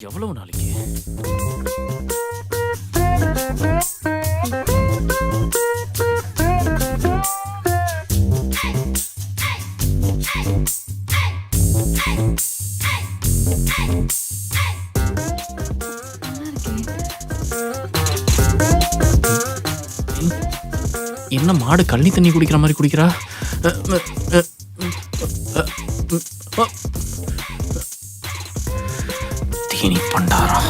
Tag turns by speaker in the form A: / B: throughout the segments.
A: எவ்வளவு நாளைக்கு? என்ன மாடு கள்ளி தண்ணி குடிக்கிற மாதிரி குடிக்கிறா? பண்டாரம்.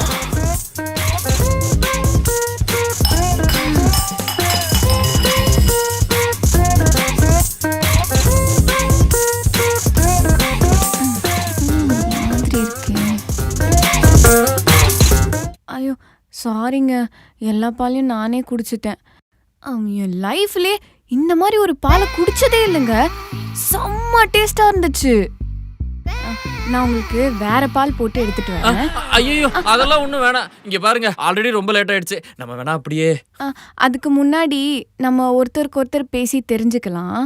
B: ஐயோ சாரிங்க எல்லா பாலையும் நானே குடிச்சிட்டேன். என் லைஃப்லே இந்த மாதிரி ஒரு பாலை குடிச்சதே இல்லைங்க. செம்ம டேஸ்டா இருந்துச்சு. நான் உங்களுக்கு வேற பால் போட்டு எடுத்துட்டு வரேன்.
A: ஐயோ அதெல்லாம் ஒண்ணும் வேணாம். இங்க பாருங்க ஆல்ரெடி ரொம்ப லேட் ஆயிடுச்சு. நம்ம வேணா அப்படியே
B: அதுக்கு முன்னாடி நம்ம ஒருத்தருக்கு ஒருத்தர் பேசி தெரிஞ்சுக்கலாம்.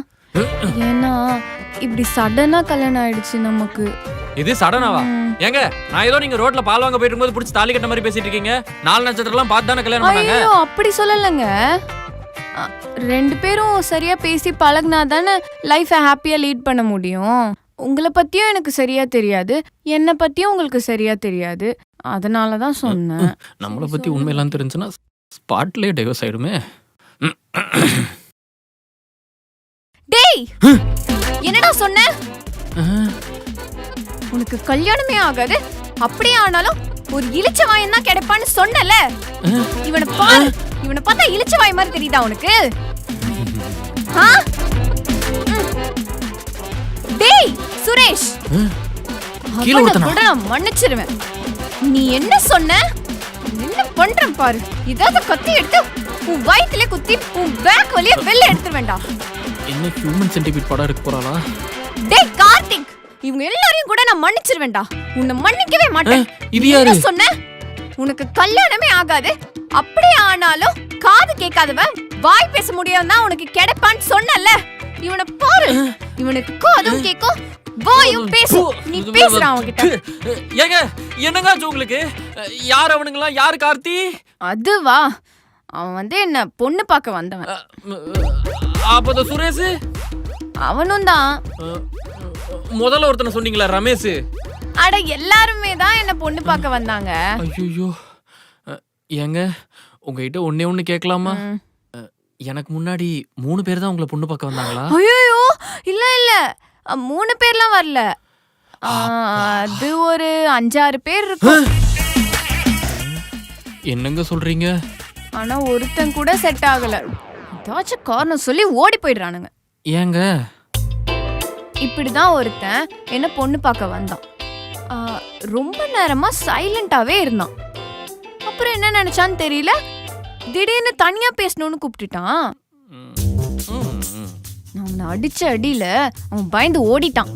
B: ஏன்னா இப்படி சடனா கல்யாணம் ஆயிடுச்சு நமக்கு.
A: இது சடனாவா. ஏங்க நான் ஏதோ நீங்க ரோட்ல பால் வாங்க போயிட்டு இருக்கும்போது பிடிச்சி தாலி கட்ட மாதிரி பேசிட்டு இருக்கீங்க. நாலு நட்சத்திரம் எல்லாம் பார்த்து தானே கல்யாணம் பண்ணாங்க?
B: ஐயோ அப்படி சொல்லலைங்க. ரெண்டு பேரும் சரியா பேசி பழகுனா தானே லைஃபை ஹாப்பியா லீட் பண்ண முடியும். உங்களை பத்தியும் எனக்கு சரியா தெரியாது. என்னை பத்தியும் உங்களுக்கு சரியா தெரியாது. அதனால தான் சொன்னேன்.
A: நம்மளை பத்தி உண்மையெல்லாம் தெரிஞ்சுன்னா ஸ்பாட்லயே டைவர்ஸ் ஆயிடுமே.
B: டேய்! என்னடா சொன்ன? உனக்கு கல்யாணமே ஆகாது. அப்படியே ஆனாலும் ஒரு இளிச்ச வாயன் தான் கிடைப்பான்னு சொன்னல. இவனை பாரு. இவனை பார்த்தா இளிச்ச வாய் மாதிரி தெரியுதா உனக்கு? ஆ? டேய் சுரேஷ்.
A: கீழே
B: நான் மன்னிச்சிருவேன். நீ என்ன சொன்ன? என்ன பண்றேன் பாரு? இதாவது கத்தி எடுத்து உன் வயித்துல குத்தி உன் பேக் வழியா வெளில எடுத்து வேண்டாம்.
A: என்ன ஹியூமன் சென்டிபீட் படம் எடுக்க போறாளா?
B: டேய் கார்த்திக் இவங்க எல்லாரையும் கூட நான் மன்னிச்சிருவேன்டா உன்னை மன்னிக்கவே மாட்டேன்.
A: இது யாரு?
B: சொன்ன? உனக்கு கல்யாணமே ஆகாது. அப்படியே ஆனாலும் காது கேட்காதவன் வாய் பேச முடியாதுன்னா உனக்கு கிடைப்பான்னு சொன்னல இவனை பாரு. இவனுக்கு காதும் கேட்கும் வாயும் பேசும். நீ பேசுற அவன்கிட்ட.
A: ஏங்க என்னங்க ஆச்சு உங்களுக்கு? யார் அவனுங்களா? யார் கார்த்தி?
B: அதுவா? அவன் வந்து என்ன பொண்ணு பார்க்க வந்தவன்.
A: அப்ப சுரேஷ்?
B: அவனும் தான்.
A: முதல்ல ஒருத்தனை சொன்னீங்களா ரமேஷ்?
B: அட எல்லாருமே தான் என்ன பொண்ணு பார்க்க வந்தாங்க.
A: ஐயோ ஏங்க உங்ககிட்ட ஒண்ணே ஒண்ணு கேட்கலாமா. எனக்கு முன்னாடி மூணு பேர் தான் உங்களை பொண்ணு பார்க்க வந்தாங்களா?
B: ஐயோ இல்ல இல்ல. மூணு பேர்லாம் வரல. அது ஒரு அஞ்சாறு பேர் இருக்கும்.
A: என்னங்க சொல்றீங்க?
B: ஆனா ஒருத்தன் கூட செட் ஆகல. ஏதாச்சும் காரணம் சொல்லி ஓடி போயிடுறானுங்க.
A: ஏங்க?
B: இப்படிதான் ஒருத்தன் என்ன பொண்ணு பார்க்க வந்தான். ரொம்ப நேரமா சைலண்டாவே இருந்தான். அப்புறம் என்ன நினைச்சான்னு தெரியல. திடீர்னு தனியா பேசணும்னு கூப்பிட்டுட்டான். அவனை அடிச்ச அடியில அவன் பயந்து ஓடிட்டான்.